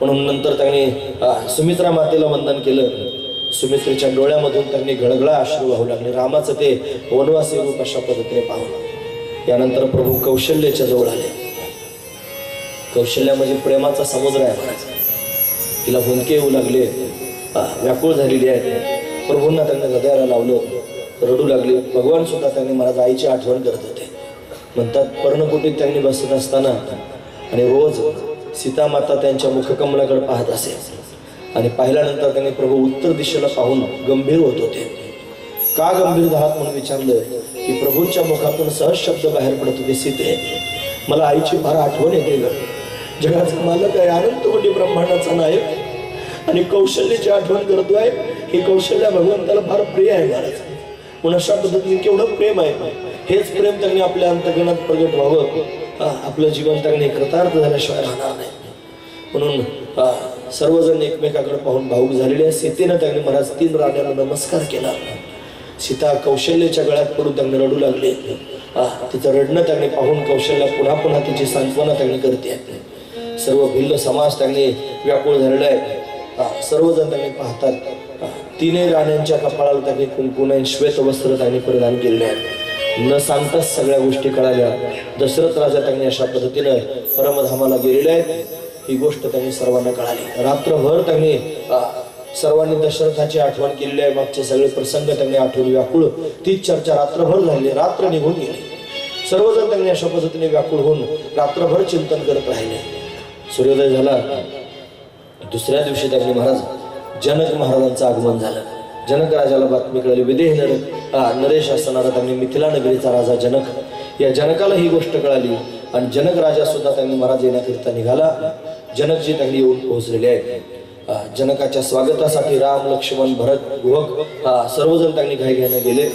म्हणून नंतर त्यांनी सुमित्रा मातेला वंदन केलं. सुमित्रेच्या डोळ्यामधून त्यांनी गळगळा अश्रू वाहू लागले. रामाचं ते वनवासी रूप अशा पद्धतीने पाहून यानंतर प्रभू कौशल्याच्या जवळ आले. कौशल्या म्हणजे प्रेमाचा समुद्र आहे तिला हुंदके येऊ लागले. व्याकुळ झालेली आहे प्रभूंना त्यांनी हृदयाला लावलं. रडू लागले. भगवान सुद्धा त्यांनी महाराज आईची आठवण करत होते. म्हणतात पर्णकुटीत त्यांनी बसत असताना आणि रोज सीतामाता त्यांच्या मुखकमलाकडे पाहत असे. आणि पाहिल्यानंतर त्यांनी प्रभू उत्तर दिशेला पाहून गंभीर होत होते. का गंभीर आहात म्हणून विचारलं? की प्रभूंच्या मुखातून सहज शब्द बाहेर पडत होते सीते मला आईची फार आठवण येते ग जगाचा मालक आहे अनंत कोटी ब्रह्मांडाचा नायक आणि कौशल्याची आठवण करतोय हे कौशल्य भगवंताला फार प्रिय आहे महाराज. म्हणून अशा पद्धतीने केवढं प्रेम आहे. हेच प्रेम त्यांनी आपल्या अंतर्गणात प्रगट व्हावं. आपलं जीवन त्यांनी कृतार्थ झाल्याशिवाय राहणार नाही. म्हणून सर्वजण एकमेकाकडे पाहून भाऊक झालेले आहे सीतेनं त्यांनी महाराज तीन राण्यांना नमस्कार केला. सीता कौशल्याच्या गळ्यात पडून त्यांनी रडू लागले. तिचं रडणं त्यांनी पाहून कौशल्या पुन्हा पुन्हा तिची सांत्वना त्यांनी करते. सर्व भिल्ल समाज त्यांनी व्याकुळ झालेला आहे. सर्वजण त्यांनी पाहतात. तिने तिन्ही राण्यांच्या कपाळाला त्यांनी कुंकुम आणि श्वेत वस्त्र त्यांनी परिधान केलेले आहेत. न सांगताच सगळ्या गोष्टी कळाल्या. दशरथ राजा त्यांनी अशा पद्धतीनं परमधामाला गेलेल्या आहेत. ही गोष्ट त्यांनी सर्वांना कळाली. रात्रभर त्यांनी सर्वांनी दशरथाची आठवण केलेली आहे. मागचे सगळे प्रसंग त्यांनी आठवून व्याकुळ. तीच चर्चा रात्रभर झाली. रात्र निघून गेली. सर्वजण त्यांनी अशा पद्धतीने व्याकुळ होऊन रात्रभर चिंतन करत राहिले. सूर्योदय झाला. दुसऱ्या दिवशी त्यांनी महाराज जनक महाराजांचं आगमन झालं. जनक राजाला बातमी कळली. विदेह नर नरेश असणारा त्यांनी मिथिला नगरीचा राजा जनक. या जनकाला ही गोष्ट कळाली. आणि जनक राजा सुद्धा त्यांनी महाराज येण्याकरिता निघाला. जनकजी त्यांनी येऊन पोहोचलेले आहेत. जनकाच्या स्वागतासाठी राम लक्ष्मण भरत गुहक सर्वजण त्यांनी घाई घ्यायला गेले.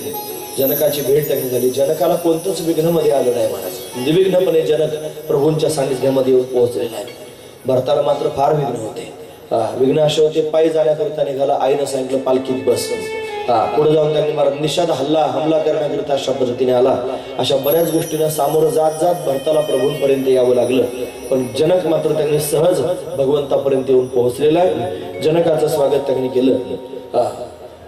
जनकाची भेट त्यांनी झाली. जनकाला कोणतंच विघ्नमध्ये आलं नाही महाराज म्हणजे निर्विघ्नपणे जनक प्रभूंच्या सानिध्यामध्ये येऊन पोहोचलेला आहे. भरताला मात्र फार विघ्न होते. विघ्न असे होते पायी जाण्याकरिता निघाला. आईनं सांगितलं पालखीत बस. हा पुढे जाऊन त्यांनी महाराज निषाद हल्ला हमला करण्याकरिता अशा पद्धतीने आला. अशा बऱ्याच गोष्टींना सामोरं जात जात भरताला प्रभूंपर्यंत यावं लागलं. पण जनक मात्र त्यांनी सहज भगवंतापर्यंत येऊन पोहोचलेला आहे. जनकाचं स्वागत त्यांनी केलं. हा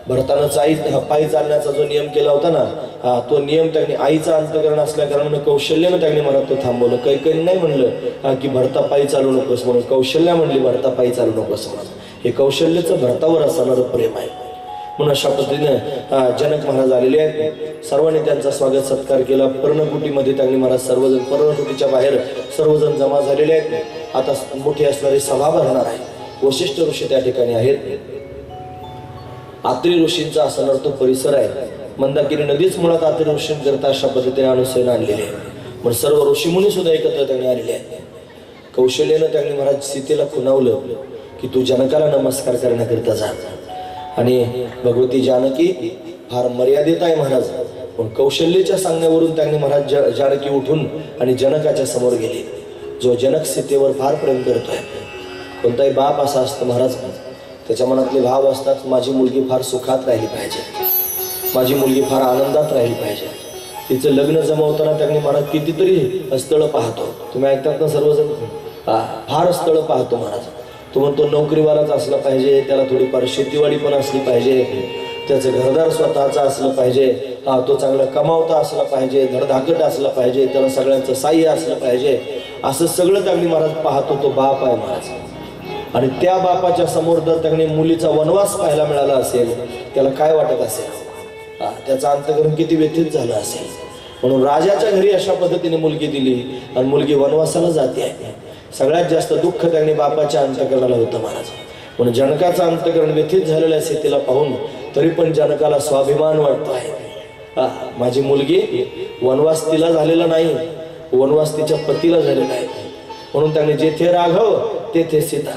भरतानं चाई पायी चालण्याचा जो नियम केला होता ना हा तो नियम त्यांनी आईचा अंतकरण असल्या कारणानं कौशल्यानं त्यांनी मला तो थांबवलं. काही काही नाही म्हणलं की भरता पायी चालू नकोस म्हणून. कौशल्या म्हणली भरता पायी चालू नकोस म्हणून. हे कौशल्याचं भरतावर असणारं प्रेम आहे. म्हणून अशा पद्धतीनं जनक महाराज आलेले आहेत. सर्वांनी त्यांचा स्वागत सत्कार केला. पर्णकुटीमध्ये त्यांनी महाराज सर्वजण पर्णकुटीच्या बाहेर सर्वजण जमा झालेले आहेत. आता मोठी असणारी सभा भरणार आहे. वशिष्ठ ऋषी त्या ठिकाणी आहेत. आत्री ऋषींचा असणार तो परिसर आहे. मंदाकिनी नदीच मुळात आत्री ऋषींकरता अशा पद्धतीने अनुसरण आणलेली आहे म्हणून सर्व ऋषीमुनी सुद्धा एकत्र त्यांनी आलेले आहेत. कौशल्यानं त्यांनी महाराज सीतेला खुणावलं की तू जनकाला नमस्कार करण्याकरिता जा. आणि भगवती जानकी फार मर्यादित आहे महाराज. पण कौशल्याच्या सांगण्यावरून त्यांनी महाराज ज जानकी उठून आणि जनकाच्या समोर गेले. जो जनक सीतेवर फार प्रेम करतोय. कोणताही बाप असा असतो महाराज त्याच्या मनातले भाव असतात माझी मुलगी फार सुखात राहिली पाहिजे. माझी मुलगी फार आनंदात राहिली पाहिजे. तिचं लग्न जमवताना त्यांनी महाराज कितीतरी स्थळं पाहतो. तुम्ही ऐकतात ना सर्वजण? फार स्थळं पाहतो महाराज. तो म्हणतो नोकरीवालाच असला पाहिजे त्याला थोडीफार शेतीवाडी पण असली पाहिजे. त्याचं घरदार स्वतःचा असलं पाहिजे. हा तो चांगला कमावता असला पाहिजे धडधाकट असला पाहिजे त्याला सगळ्यांचं साह्य असलं पाहिजे. असं सगळं त्यांनी महाराज पाहतो तो बाप आहे महाराज. आणि त्या बापाच्या समोर जर त्यांनी मुलीचा वनवास पाहायला मिळाला असेल त्याला काय वाटत असेल? हा, त्याचं अंतकरण किती व्यथित झालं असेल. म्हणून राजाच्या घरी अशा पद्धतीने मुलगी दिली आणि मुलगी वनवासाला जाते. आहे सगळ्यात जास्त दुःख त्यांनी बापाच्या अंतकरणाला होतं महाराज. पण जनकाचं अंतकरण व्यथित झालेलं असेल तिला पाहून तरी पण जनकाला स्वाभिमान वाटतो आहे. हा, माझी मुलगी वनवास तिला झालेला नाही वनवास तिच्या पतीला झालेला आहे. म्हणून त्यांनी जेथे राघव तेथे सीता.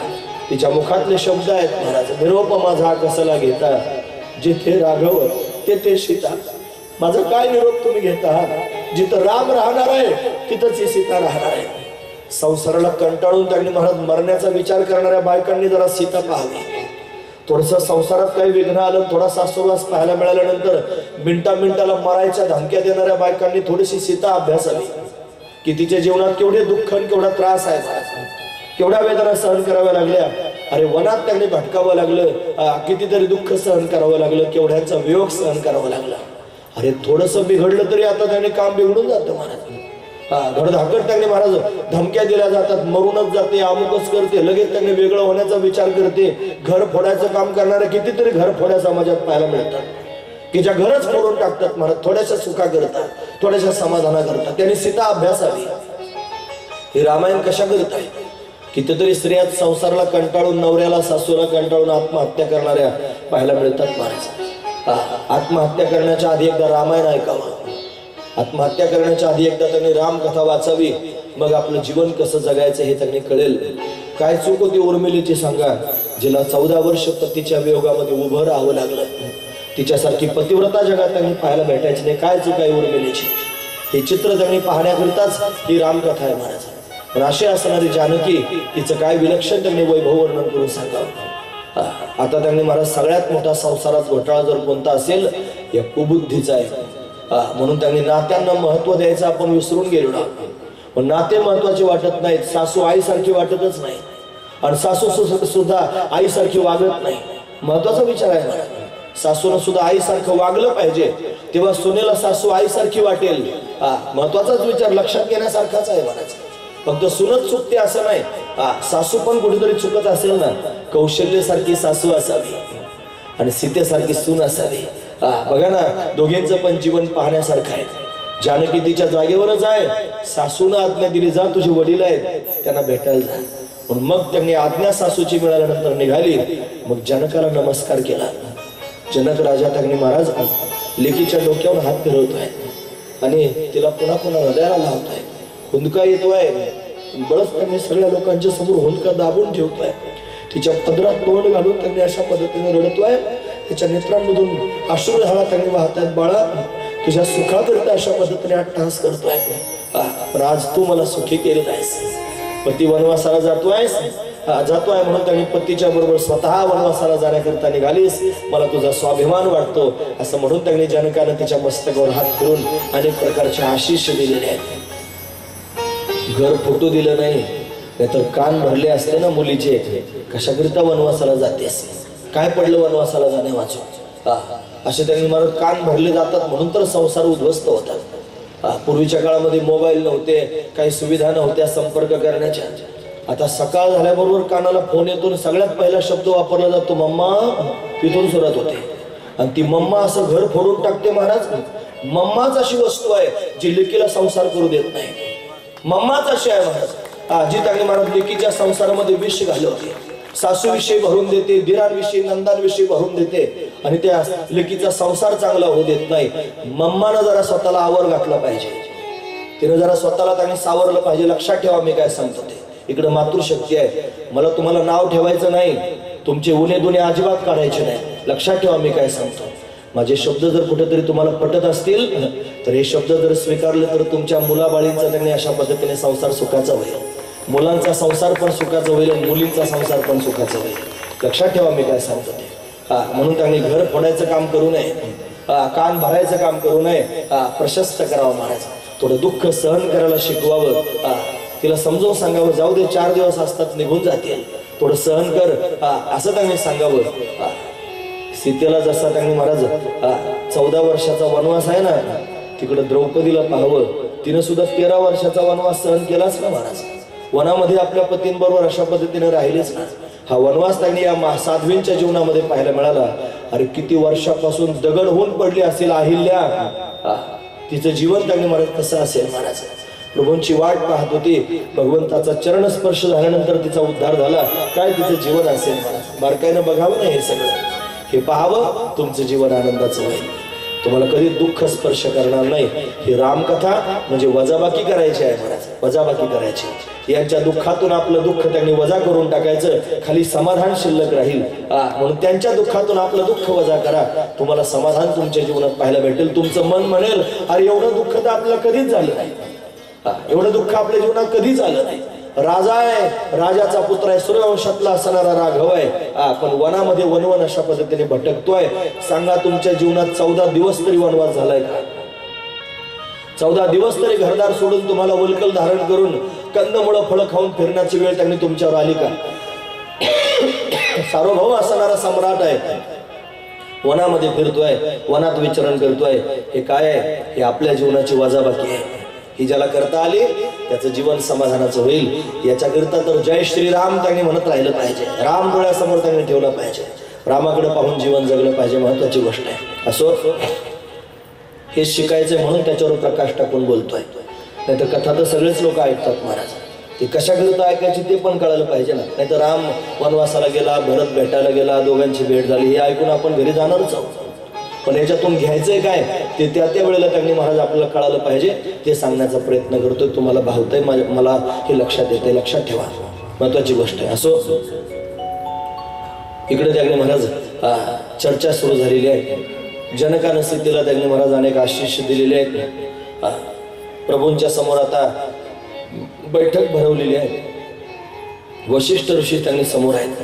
तिच्या मुखातले शब्द आहेत महाराज निरोप माझा कसला घेता? जेथे राघव तेथे सीता. माझा काय निरोप तुम्ही घेता? जिथं राम राहणार आहे तिथंच ही सीता राहणार आहे. संसाराला कंटाळून त्यांनी महाराज मरण्याचा विचार करणाऱ्या बायकांनी जरा सीता पाहावी थोडस संसारात काही विघ्न आलं थोडा सासूवास पाहायला मिळाल्यानंतर मिनटा मिनटाला मरायच्या धमक्या देणाऱ्या बायकांनी थोडीशी सीता अभ्यासावी. की तिच्या जीवनात केवढे दुःख आणि केवढा त्रास आहे केवढ्या वेदना सहन कराव्या लागल्या. अरे वनात त्यांनी भटकावं लागलं. कितीतरी दुःख सहन करावं लागलं. केवढ्यांचा वियोग सहन करावा लागला. अरे थोडस बिघडलं तरी आता त्याने काम बिघडून जातं महाराज. हा धडधाकट त्यांनी महाराज. धमक्या दिल्या जातात मरूनच जाते अमुकच करते लगेच त्यांनी वेगळं होण्याचा विचार करते. घर फोडायचं काम करणारे कितीतरी घर फोड्या समाजात पाहायला मिळतात. की ज्या घरच फोडून टाकतात महाराज थोड्याशा सुखा करतात थोड्याशा समाधाना करतात. त्यांनी सीता अभ्यासावी हे रामायण कशा करत आहे कितीतरी स्त्रिया संसाराला कंटाळून नवऱ्याला सासूला कंटाळून आत्महत्या करणाऱ्या पाहायला मिळतात महाराज. हा, आत्महत्या करण्याच्या आधी एकदा रामायण ऐकावं. आत्महत्या करण्याच्या आधी एकदा त्यांनी रामकथा वाचावी. मग आपलं जीवन कसं जगायचं हे त्यांनी कळेल. काय चूक होती उर्मिलीची सांगा. जिला चौदा वर्ष पतीच्या वियोगामध्ये उभं राहावं लागलं. तिच्यासारखी पतिव्रता जगात त्यांनी पाहायला भेटायची नाही. काय चूक आहे उर्मिलीची? हे चित्र त्यांनी पाहण्याकरिताच ही रामकथा आहे महाराज पण अशी असणारी जानकी तिचं काय विलक्षण त्यांनी वैभव वर्णन करून सांगावं? आता त्यांनी महाराज सगळ्यात मोठा संसारात घोटाळा जर कोणता असेल या कुबुद्धीचा आहे. म्हणून त्यांनी नात्यांना महत्त्व द्यायचं आपण विसरून गेलो ना. पण नाते महत्त्वाचे वाटत नाहीत सासू आईसारखी वाटतच नाही. आणि सासू सुद्धा आईसारखी वागत नाही. महत्त्वाचा विचार आहे मला सासूनं सुद्धा आईसारखं वागलं पाहिजे. तेव्हा सुनेला सासू आईसारखी वाटेल. हा महत्वाचाच विचार लक्षात घेण्यासारखाच आहे म्हणायचं फक्त सुनत चुकते असं नाही. हा सासू पण कुठेतरी चुकत असेल ना. कौशल्यसारखी सासू असावी. आणि सीतेसारखी सून असावी. बघा ना दोघींचं पण जीवन पाहण्यासारखं आहे. जानकी तिच्या जागेवरच आहे. सासूनं आज्ञा दिली जा तुझे वडील आहेत. त्यांना भेटायला जा. पण मग त्यांनी आज्ञा सासूची मिळाल्यानंतर निघाली. मग जनकाला नमस्कार केला. जनक राजा त्यांनी महाराज लेकीच्या डोक्यावर हात फिरवतोय. आणि तिला पुन्हा पुन्हा हृदयाला लावतोय. हुंदका येतोय. बळच त्यांनी सगळ्या लोकांच्या समोर हुंदका दाबून ठेवतोय. तिच्या पदरात तोंड घालून त्यांनी अशा पद्धतीने रडतोय. त्याच्या नेत्रांमधून अश्रू झाला. त्यांनी वाहतायत बाळा तुझ्या सुखाकरिता अशा पद्धतीने अट्टहास करतोय. पण आज तू मला सुखी केलेला आहेस. पती वनवासाला जातोयस हा, जातोय म्हणून त्यांनी पतीच्या बरोबर स्वतः वनवासाला जाण्याकरिता निघालीस. मला तुझा स्वाभिमान वाटतो. असं म्हणून त्यांनी जनकानं तिच्या मस्तकावर हात फिरून अनेक प्रकारचे आशिष दिलेले आहेत. घर फुटू दिलं नाही नाहीतर कान भरले असते ना मुलीचे. कशाकरिता वनवासाला जातेस? काय पडलं वनवासाला जाणे वाचून? असे त्यांनी मला कान भरले जातात म्हणून तर संसार उद्ध्वस्त होतात. पूर्वीच्या काळामध्ये मोबाईल नव्हते काही सुविधा नव्हत्या संपर्क करण्याच्या. आता सकाळ झाल्याबरोबर कानाला फोन येतो सगळ्यात पहिला शब्द वापरला जातो मम्मा तिथून सुरत होते. आणि ती मम्मा असं घर फोडून टाकते महाराज मम्माच अशी वस्तू आहे जी लेकीला संसार करू देत नाही. मम्माच अशी आहे महाराज. जी त्यांनी महाराज लेकीच्या संसारामध्ये विष घालवते सासूविषयी भरून देते दिरांविषयी नंदांविषयी भरून देते. आणि त्या लेकीचा संसार चांगला होऊ देत नाही. मम्मानं जरा स्वतःला आवर घातला पाहिजे. तिनं जरा स्वतःला त्याने सावरलं पाहिजे. लक्षात ठेवा मी काय सांगतो ते. इकडं मातृशक्ती आहे. मला तुम्हाला नाव ठेवायचं नाही. तुमचे उन्हे दुने अजिबात काढायचे नाही. लक्षात ठेवा मी काय सांगतो. माझे शब्द जर कुठेतरी तुम्हाला पटत असतील तर हे शब्द जर स्वीकारले तर तुमच्या मुलाबाळींचा त्यांनी अशा पद्धतीने संसार सुखाचा होईल. मुलांचा संसार पण सुखाचा होईल आणि मुलींचा संसार पण सुखाचा होईल. लक्षात ठेवा मी काय सांगतो. ते हा म्हणून त्यांनी घर फोडायचं काम करू नये. कान भरायचं काम करू नये. हा, प्रशस्त करावं महाराज थोडं दुःख सहन करायला शिकवावं. हा, तिला समजून सांगावं जाऊ दे चार दिवस असतात निघून जातील. थोडं सहन कर. हा, असं त्यांनी सांगावं. हा. सीतेला जसा त्यांनी महाराज चौदा वर्षाचा वनवास आहे ना तिकडं द्रौपदीला पाहावं. तिनं सुद्धा तेरा वर्षाचा वनवास सहन केलाच ना महाराज. वनामध्ये आपल्या पतींबरोबर अशा पद्धतीने राहिलेच ना हा वनवास त्यांनी या मा- साध्वींच्या जीवनामध्ये पाहायला मिळाला. अरे किती वर्षापासून दगड होऊन पडली असेल अहिल्या. तिचं जीवन त्यांनी महाराज कसं असेल महाराज प्रभूंची वाट पाहत होती. भगवंताचा चरण स्पर्श झाल्यानंतर तिचा उद्धार झाला. काय तिचं जीवन असेल? बारकाईनं बघावं ना हे सगळं? हे पाहावं तुमचं जीवन आनंदाचं होईल. तुम्हाला कधी दुःख स्पर्श करणार नाही. ही रामकथा म्हणजे वजाबाकी करायची आहे महाराज. वजाबाकी करायची. यांच्या दुःखातून आपलं दुःख त्यांनी वजा करून टाकायचं. खाली समाधान शिल्लक राहील. म्हणून त्यांच्या दुःखातून आपलं दुःख वजा करा. तुम्हाला समाधान तुमच्या जीवनात पाहायला भेटेल. तुमचं मन म्हणेल अरे एवढं दुःख तर आपल्याला कधीच झालं नाही. एवढं दुःख आपल्या जीवनात कधीच आलं नाही. राजा आहे राजाचा पुत्र आहे सूर्यवंशातला असणारा राघव आहे. हा, पण वनामध्ये वनवन अशा पद्धतीने भटकतोय. सांगा तुमच्या जीवनात चौदा दिवस तरी वनवास झालाय का? चौदा दिवस तरी घरदार सोडून तुम्हाला वलकल धारण करून कंदमुळं फळं खाऊन फिरण्याची वेळ त्यांनी तुमच्यावर आली का? सार्वभौम असणारा सम्राट आहे. वनामध्ये फिरतोय वनात विचरण करतोय. हे काय आहे? हे आपल्या जीवनाची वजाबाकी आहे. ही ज्याला करता आली त्याचं जीवन समाधानाचं होईल. याच्याकरिता तर जय श्रीराम त्यांनी म्हणत राहिलं पाहिजे. राम डोळ्यासमोर त्यांनी ठेवलं पाहिजे. रामाकडे पाहून जीवन जगलं पाहिजे महत्वाची गोष्ट आहे. असो हे शिकायचे म्हणून त्याच्यावर प्रकाश टाकून बोलतोय. नाही तर कथा तर सगळेच लोक ऐकतात महाराज. ते कशाकरिता ऐकायची ते पण कळायला पाहिजे ना. नाही तर राम वनवासाला गेला भरत भेटायला गेला दोघांची भेट झाली हे ऐकून आपण घरी जाणारच आहोत. पण याच्यातून घ्यायचंय काय? ते त्या त्या वेळेला त्यांनी महाराज आपल्याला कळालं पाहिजे. ते सांगण्याचा प्रयत्न करतोय तुम्हाला भावतंय मला हे लक्षात येतंय. लक्षात ठेवा. महत्वाची गोष्ट आहे. असो. इकडे त्यांनी महाराज चर्चा सुरू झालेली आहे. जनकानं स्थितीला त्यांनी महाराज अनेक आशिष दिलेले आहेत. प्रभूंच्या समोर आता बैठक भरवलेली आहे. वशिष्ठ ऋषी त्यांनी समोर आहेत.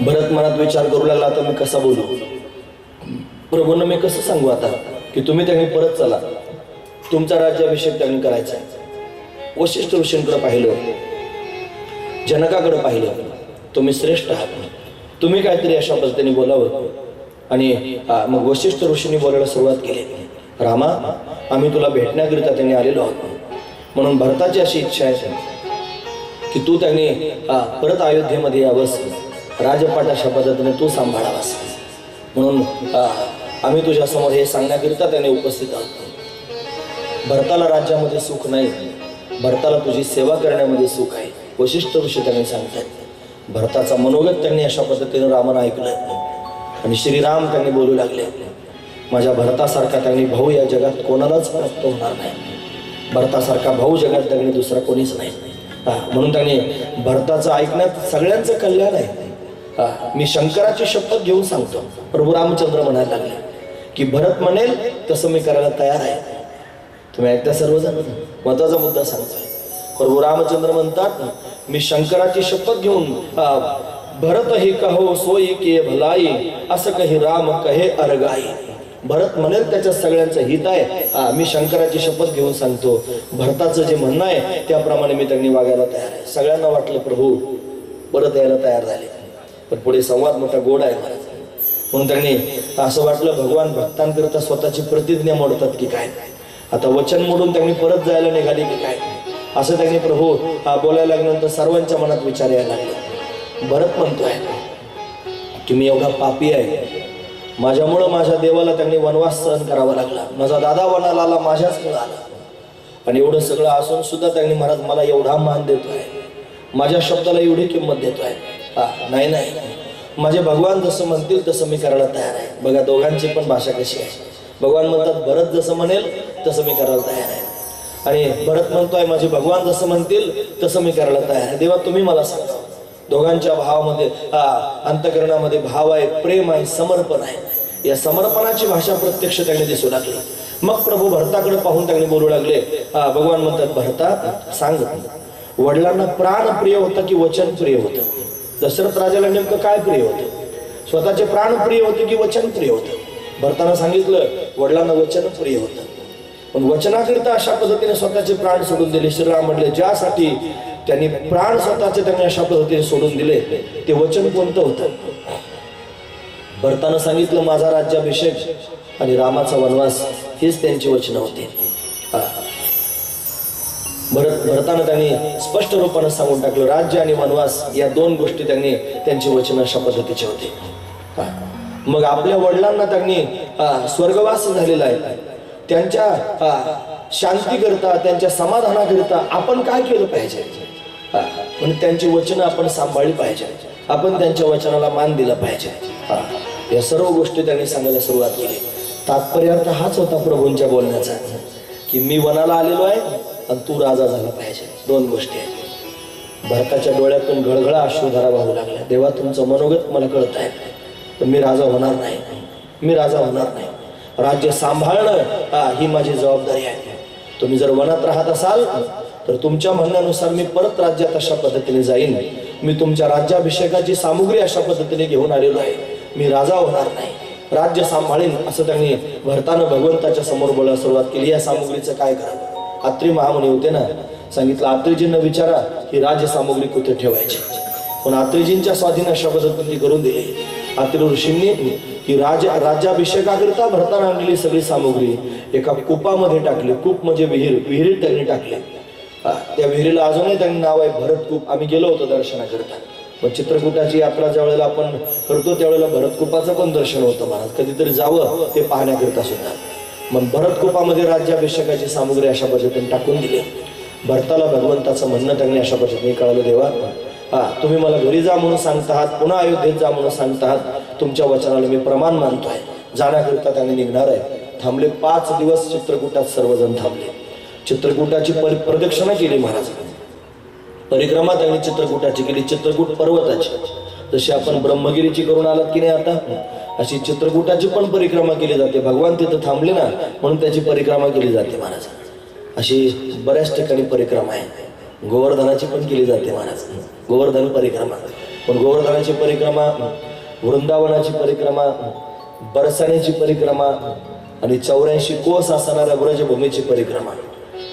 भरत मनात विचार करू लागला आता मी कसा बोलू? प्रभूंना मी कसं सांगू आता की तुम्ही त्यांनी परत चला? तुमचा राज्याभिषेक त्यांनी करायचा आहे. वशिष्ठ ऋषींकडे पाहिलं. जनकाकडे पाहिलं. तुम्ही श्रेष्ठ आहात. तुम्ही काहीतरी अशा पद्धतीने बोलावं. आणि मग वशिष्ठ ऋषींनी बोलायला सुरुवात केली. रामा आम्ही तुला भेटण्याकरिता त्यांनी आलेलो आहोत. म्हणून भरताची अशी इच्छा आहे की तू त्यांनी परत अयोध्येमध्ये यावंस. राजपाट अशा पद्धतीने तू सांभाळावास. म्हणून आम्ही तुझ्यासमोर हे सांगण्याकरिता त्याने उपस्थित आहोत. भरताला राज्यामध्ये सुख नाही भरताला तुझी सेवा करण्यामध्ये सुख आहे. वशिष्ठ ऋषी त्यांनी सांगतात भरताचा मनोगत त्यांनी अशा पद्धतीने रामानं ऐकलं. आणि श्रीराम त्यांनी बोलू लागले. माझ्या भरतासारखा त्यांनी भाऊ या जगात कोणालाच प्राप्त होणार नाही. भरतासारखा भाऊ जगात त्यांनी दुसरा कोणीच नाही. हा, म्हणून त्यांनी भरताचं ऐकण्यात सगळ्यांचं कल्याण आहे. हा, मी शंकराची शपथ घेऊन सांगतो. प्रभू रामचंद्र म्हणायला लागले. की भरत म्हणेल तसं मी करायला तयार आहे. तुम्ही ऐकता सर्वजण? महत्त्वाचा मुद्दा सांगतोय. प्रभू रामचंद्र म्हणतात मी शंकराची शपथ घेऊन भरत हे कहो सोयी के भलाई असं कही राम कहे अर्गाई. भरत म्हणेल त्याच्या सगळ्यांचं हित आहे. मी शंकराची शपथ घेऊन सांगतो. भरताचं जे म्हणणं आहे त्याप्रमाणे मी त्यांनी वागायला तयार आहे. सगळ्यांना वाटलं प्रभू परत यायला तयार झाले. पण पुढे संवाद मोठा गोड आहे महाराज. म्हणून त्यांनी असं वाटलं भगवान भक्तांकरिता स्वतःची प्रतिज्ञा मोडतात की काय? आता वचन मोडून त्यांनी परत जायला निघाले की काय? असं त्यांनी प्रभू हा बोलायला लागल्यानंतर सर्वांच्या मनात विचार यायला लागले. भरत म्हणतोय की मी एवढा पापी आहे. माझ्यामुळं माझ्या देवाला त्यांनी वनवास सहन करावा लागला. माझा दादा वनाला आला माझ्याच मुळे आला. आणि एवढं सगळं असून सुद्धा त्यांनी महाराज मला एवढा मान देतोय. माझ्या शब्दाला एवढी किंमत देतोय. नाही नाही. माझे भगवान जसं म्हणतील तसं मी करायला तयार आहे. बघा दोघांची पण भाषा कशी आहे. भगवान म्हणतात भरत जसं म्हणेल तसं मी करायला तयार आहे. आणि भरत म्हणतोय माझे भगवान जसं म्हणतील तसं मी करायला तयार आहे. देवा तुम्ही मला सांगा. दोघांच्या भावामध्ये अंतकरणामध्ये भाव आहे प्रेम आहे समर्पण आहे. या समर्पणाची भाषा प्रत्यक्ष त्यांनी दिसू लागली. मग प्रभू भरताकडे पाहून त्यांनी बोलू लागले भगवान म्हणतात भरता सांग. वडिलांना प्राण प्रिय होतं की वचन प्रिय होतं? दशरथ राजाला नेमकं काय प्रिय होतं? स्वतःचे प्राण प्रिय होते की वचन प्रिय होतं? भरताना सांगितलं वडिलांना वचन प्रिय होतं. पण वचनाकरिता अशा पद्धतीने स्वतःचे प्राण सोडून दिले. श्रीराम म्हटले ज्यासाठी त्यांनी प्राण स्वतःचे त्यांनी अशा पद्धतीने सोडून दिले ते वचन कोणतं होतं? भरतानं सांगितलं माझा राज्याभिषेक आणि रामाचा वनवास हीच त्यांची वचनं होती. हा. भरत भरताना त्यांनी स्पष्ट रूपानं सांगून टाकलं. राज्य आणि वनवास या दोन गोष्टी त्यांनी त्यांची वचनं अशा पद्धतीचे होते. हा. मग आपल्या वडिलांना त्यांनी हा, स्वर्गवास झालेला आहे. त्यांच्या हा, शांतीकरिता त्यांच्या समाधानाकरिता आपण काय केलं पाहिजे? हा, त्यांची वचनं आपण सांभाळली पाहिजे. आपण त्यांच्या वचनाला मान दिला पाहिजे. हा, या सर्व गोष्टी त्यांनी सांगायला सुरुवात केली. तात्पर्यार्थ हाच होता प्रभूंच्या बोलण्याचा की मी वनाला आलेलो आहे आणि तू राजा झाला पाहिजे. दोन गोष्टी आहेत. भरताच्या डोळ्यातून गळगळा अश्रुधारा वाहू लागल्या. देवा तुमचं मनोगत मला कळत आहे. पण मी राजा होणार नाही. मी राजा होणार नाही. राज्य सांभाळणं हा, ही माझी जबाबदारी आहे. तुम्ही जर वनात राहत असाल तर तुमच्या म्हणण्यानुसार मी परत राज्यात अशा पद्धतीने जाईन. मी तुमच्या राज्याभिषेकाची सामुग्री अशा पद्धतीने घेऊन आलेलो आहे. मी राजा होणार नाही. राज्य सांभाळीन असं त्यांनी भरतानं भगवंताच्या समोर बोलायला सुरुवात केली. या सामुग्रीचं काय करावं? अत्री महामुनी होते ना सांगितलं अत्रीजींना विचारा ही राजसामुग्री कुठे ठेवायची? पण अत्रीजींच्या स्वाधीन अशा पद्धतीने करून दिली अत्री ऋषींनी ही राज राज्याभिषेकाकरिता भरताना आणलेली सगळी सामुग्री एका कुपामध्ये टाकली. कूप म्हणजे विहीर विहिरीत त्यांनी टाकली. त्या विहिरीला अजूनही त्यांनी नाव आहे भरतकूप आम्ही गेलो होतो दर्शनाकरता. मग चित्रकूटाची यात्रा ज्या वेळेला आपण करतो त्यावेळेला भरतकुपाचं पण दर्शन होतं महाराज. कधीतरी जावं ते पाहण्याकरिता सुद्धा. मग भरतकोपामध्ये राज्याभिषेकाची सामुग्री अशा पद्धतीने टाकून दिली. भरताला भगवंताचं म्हणणं त्यांनी अशा पद्धतीने कळलं देवा हा तुम्ही मला घरी जा म्हणून सांगता आहात पुन्हा अयोध्येत जा म्हणून सांगता आहात. तुमच्या वचनाला मी प्रमाण मानतोय जाण्याकरिता त्यांनी निघणार आहे. थांबले पाच दिवस चित्रकूटात सर्वजण थांबले. चित्रकूटाची परि प्रदक्षिणा केली महाराजांनी. परिक्रमा त्यांनी चित्रकूटाची केली. चित्रकूट पर्वताची. जशी आपण ब्रह्मगिरीची करून आलात की नाही आता? अशी चित्रकूटाची पण परिक्रमा केली जाते. भगवान तिथं थांबले ना म्हणून त्याची परिक्रमा केली जाते महाराज. अशी बऱ्याच ठिकाणी परिक्रमा आहे. गोवर्धनाची पण केली जाते महाराज. गोवर्धन परिक्रमा. पण गोवर्धनाची परिक्रमा वृंदावनाची परिक्रमा बरसाण्याची परिक्रमा आणि चौऱ्याऐंशी कोस असणाऱ्या व्रजभूमीची परिक्रमा.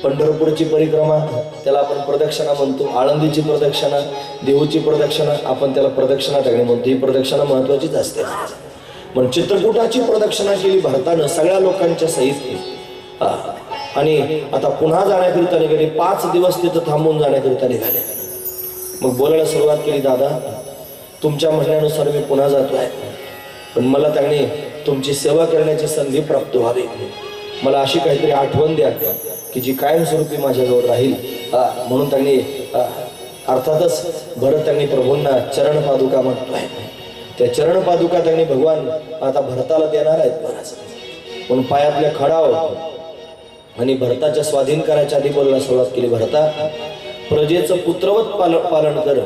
पंढरपूरची परिक्रमा त्याला आपण प्रदक्षिणा म्हणतो. आळंदीची प्रदक्षिणा देहूची प्रदक्षिणा आपण त्याला प्रदक्षिणा टाकणे म्हणतो. ही प्रदक्षिणा महत्वाचीच असते. पण चित्रकूटाची प्रदक्षिणा केली भारतानं सगळ्या लोकांच्या सहित आणि आता पुन्हा जाण्याकरिता निघाले पाच दिवस तिथं थांबून जाण्याकरिता निघाले. मग बोलायला सुरुवात केली दादा तुमच्या म्हणण्यानुसार मी पुन्हा जातो आहे पण मला त्यांनी तुमची सेवा करण्याची संधी प्राप्त व्हावी. मला अशी काहीतरी आठवण द्या की जी कायमस्वरूपी माझ्याजवळ राहील. म्हणून त्यांनी अर्थातच भरत त्यांनी प्रभूंना चरण पादुका म्हणतोय त्या चरण पादुका त्यांनी भगवान आता भरताला देणार आहेत महाराज. म्हणून पायातल्या खडाव. आणि भरताच्या स्वाधीन करायच्या आधी बोलला सुरुवात केली भरता प्रजेचं पुत्रवत पाल पालन कर.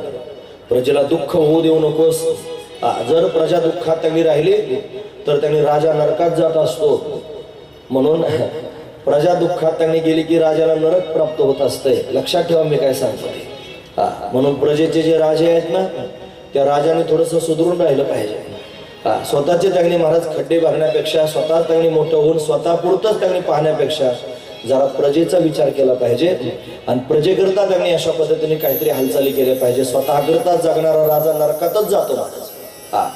प्रजेला दुःख होऊ देऊ नकोस. जर प्रजा दुःखात त्यांनी राहिली तर त्यांनी राजा नरकात जात असतो. म्हणून प्रजा दुःखात त्यांनी गेली की राजाला नरक प्राप्त होत असते लक्षात ठेवा मी काय सांगतो हा, म्हणून प्रजेचे जे राजे आहेत ना त्या राजाने थोडंसं सुधरून राहिलं पाहिजे. हा, स्वतःचे त्यांनी महाराज खड्डे भरण्यापेक्षा स्वतः त्यांनी मोठं होऊन स्वतः पुरतच त्यांनी पाहण्यापेक्षा जरा प्रजेचा विचार केला पाहिजे. आणि प्रजेकरता त्यांनी अशा पद्धतीने काहीतरी हालचाली केल्या पाहिजे. स्वतःकरता जगणारा राजा नरकातच जातो महाराज. हा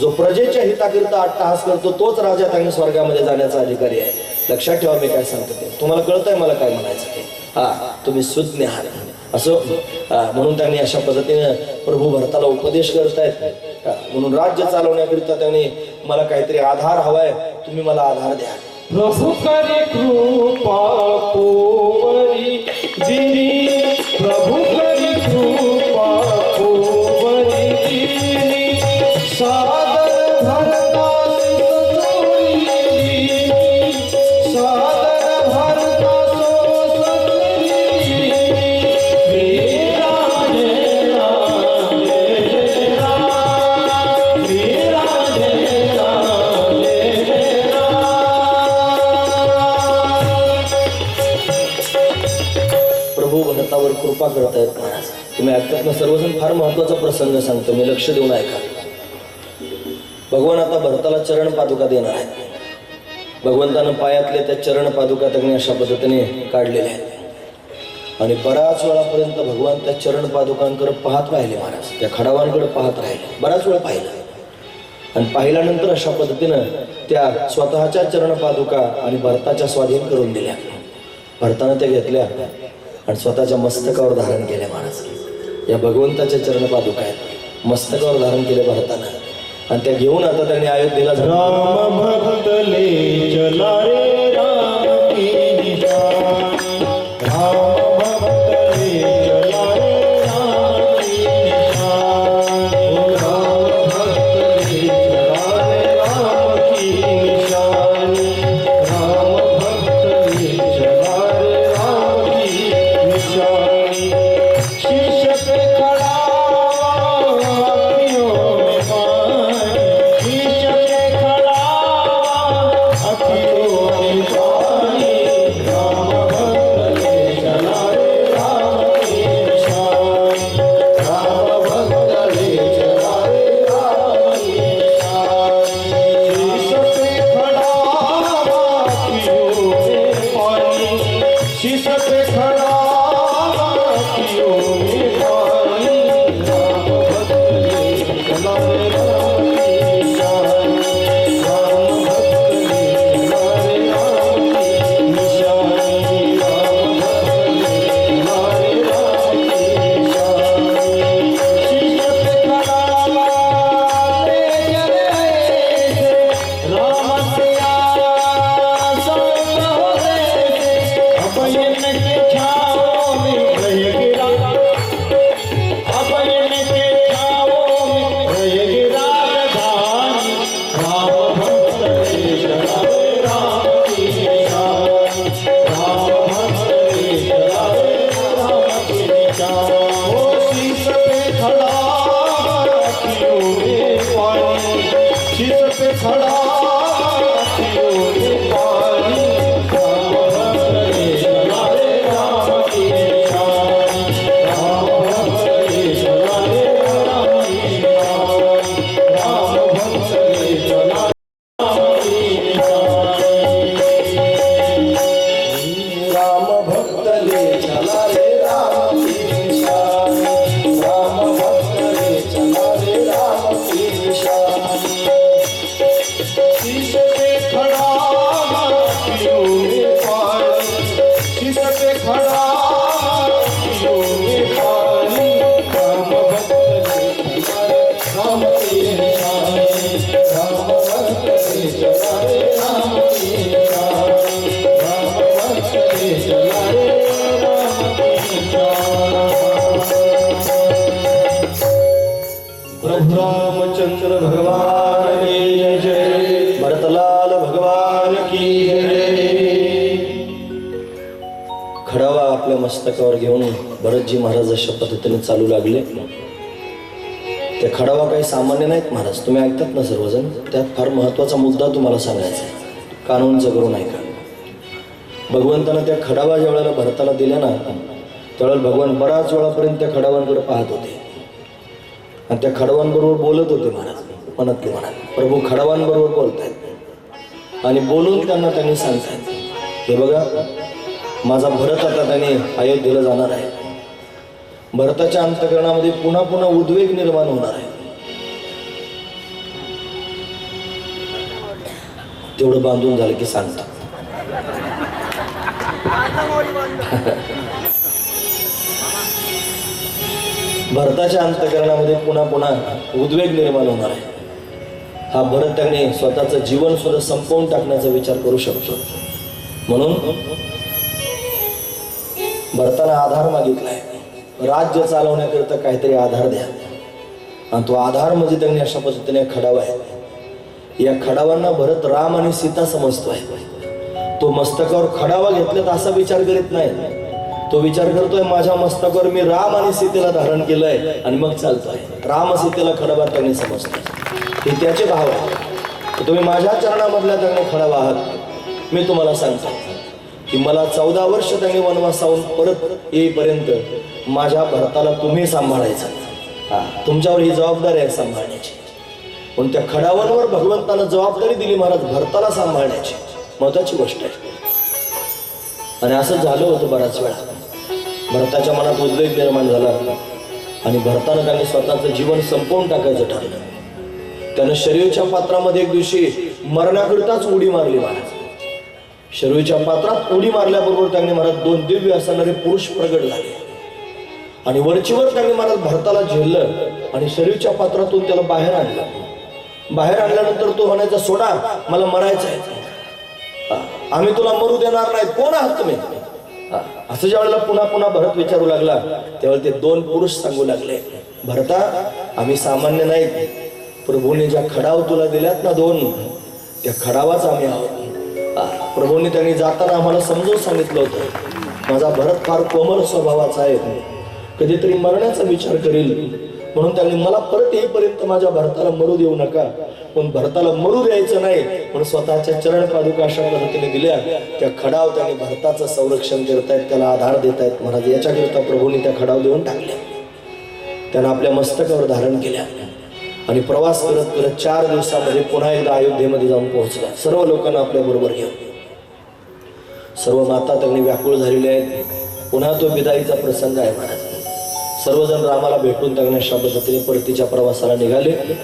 जो प्रजेच्या हिताकरिता अट्टहास करतो तोच राजा त्यांनी स्वर्गामध्ये जाण्याचा अधिकारी आहे. लक्षात ठेवा मी काय सांगतो ते. तुम्हाला कळतंय मला काय म्हणायचं ते. हा तुम्ही सुज्ञ आहात. असं म्हणून त्यांनी अशा पद्धतीने प्रभू भरताला उपदेश करतायत. हा, म्हणून राज्य चालवण्याकरिता त्यांनी मला काहीतरी आधार हवाय तुम्ही मला आधार द्या. प्रभू करी कृपा प्रभू प्रसंग सांगतो. मी लक्ष देऊन ऐका भगवान आता भरताला चरण पादुका देणार आहेत. भगवंतानं पायातले त्या चरण पादुका त्यांनी अशा पद्धतीने काढलेल्या आहेत. आणि बराच वेळापर्यंत भगवान त्या चरण पादुकांकडे पाहत राहिले महाराज. त्या खडावांकडे पाहत राहिले. बराच वेळ पाहिलं. आणि पाहिल्यानंतर अशा पद्धतीनं त्या स्वतःच्या चरण पादुका आणि भरताच्या स्वाधीन करून दिल्या. भरतानं त्या घेतल्या आणि स्वतःच्या मस्तकावर धारण केल्या महाराज. या भगवंताच्या चरण पादुका आहेत. मस्तकावर धारण केले भारतानं. आणि त्या घेऊन आता त्यांनी अयोध्येला राम भक्तले चला रे खडावा आपल्या मस्तकावर घेऊन भरतजी महाराज अशा पद्धतीने चालू लागले. ते खडावा काही सामान्य नाहीत महाराज. तुम्ही ऐकतात ना सर्वजण? त्यात फार महत्त्वाचा मुद्दा तुम्हाला सांगायचा आहे. कानून जगरून ऐका भगवंतानं त्या खडावा ज्या वेळेला भरताला दिल्या ना त्यावेळेला भगवान बराच वेळापर्यंत त्या खडावांकडे पाहत होते. आणि त्या खडवांबरोबर बोलत होते महाराज. मनातले म्हणा प्रभू खडवांबरोबर बोलतायत. आणि बोलून त्यांना त्यांनी सांगतायत. हे बघा माझा भरत आता त्याने अयोध्येला जाणार आहे. भरताच्या अंतकरणामध्ये पुन्हा पुन्हा उद्वेग निर्माण होणार आहे. तेवढं बांधून झालं की सांगतात भरताच्या अंतकरणामध्ये पुन्हा पुन्हा उद्वेग निर्माण होणार आहे. हा भरत त्याने स्वतःचं जीवन सुद्धा संपवून टाकण्याचा विचार करू शकतो. म्हणून भरताना आधार मागितलाय राज्य चालवण्याकरिता काहीतरी आधार द्या. आणि तो आधार म्हणजे त्यांनी अशा पद्धतीने खडावा आहे. या खडावांना भरत राम आणि सीता समजतोय तो मस्तकावर खडावा घेतल्यात असा विचार करीत नाही. तो विचार करतोय माझ्या मस्तकावर मी राम आणि सीतेला धारण केलंय आणि मग चालतोय. राम सीतेला खडावा त्यांनी समजतोय हे त्याचे भाव आहे. तुम्ही माझ्या चरणामधल्या त्यांनी खडावा आहात. मी तुम्हाला सांगतो. की मला चौदा वर्ष त्यांनी वनवासाहून परत येईपर्यंत माझ्या भरताला तुम्ही सांभाळायचं. हा तुमच्यावर ही जबाबदारी आहे सांभाळण्याची. पण त्या खडावांवर भगवंतानं जबाबदारी दिली महाराज भरताला सांभाळण्याची. महत्वाची गोष्ट आहे. आणि असं झालं होतं बराच वेळा. भरताच्या मनात उद्वेग निर्माण झाला. आणि भरतानं त्यांनी स्वतःचं जीवन संपवून टाकायचं ठरलं. त्यानं शरीरच्या पात्रामध्ये एक दिवशी मरणाकरिताच उडी मारली महाराज. शरीरच्या पात्रात उडी मारल्याबरोबर त्यांनी महाराज दोन दिव्य असणारे पुरुष प्रगट झाले. आणि वरचीवर त्यांनी महाराज भरताला झेललं आणि शरीरच्या पात्रातून त्याला बाहेर आणलं. बाहेर आणल्यानंतर तो म्हणायचा सोडा मला मरायचं आहे. हा, आम्ही तुला मरू देणार नाही. कोण आहात तुम्ही? हा, असं ज्या वेळेला पुन्हा पुन्हा भरत विचारू लागला त्यावेळेला ते दोन पुरुष सांगू लागले भरता आम्ही सामान्य नाही. प्रभूने ज्या खडाव तुला दिल्यात ना दोन त्या खडावाच आम्ही आहोत. प्रभूंनी त्यांनी जाताना आम्हाला समजून सांगितलं होतं. माझा भरत फार कोमल स्वभावाचा आहे कधीतरी मरण्याचा विचार करील. म्हणून त्यांनी मला परत येईपर्यंत माझ्या भरताला मरू देऊ नका. पण भरताला मरू द्यायचं नाही. म्हणून स्वतःच्या चरण पादुका अशा पद्धतीने दिल्या. त्या खडाव त्याने भरताचं संरक्षण करतायत त्याला आधार देत आहेत महाराज. याच्याकरिता प्रभूंनी त्या खडाव देऊन टाकल्या. त्यानं आपल्या मस्तकावर धारण केल्या. आणि प्रवास करत करत चार दिवसामध्ये पुन्हा एकदा अयोध्येमध्ये जाऊन पोहोचला. सर्व लोकांना आपल्या बरोबर घेऊन. सर्व माता त्यांनी व्याकुळ झालेले आहेत. पुन्हा तो विदाईचा प्रसंग आहे महाराज. सर्वजण रामाला भेटून त्यांना अशा परतीच्या प्रवासाला निघाले.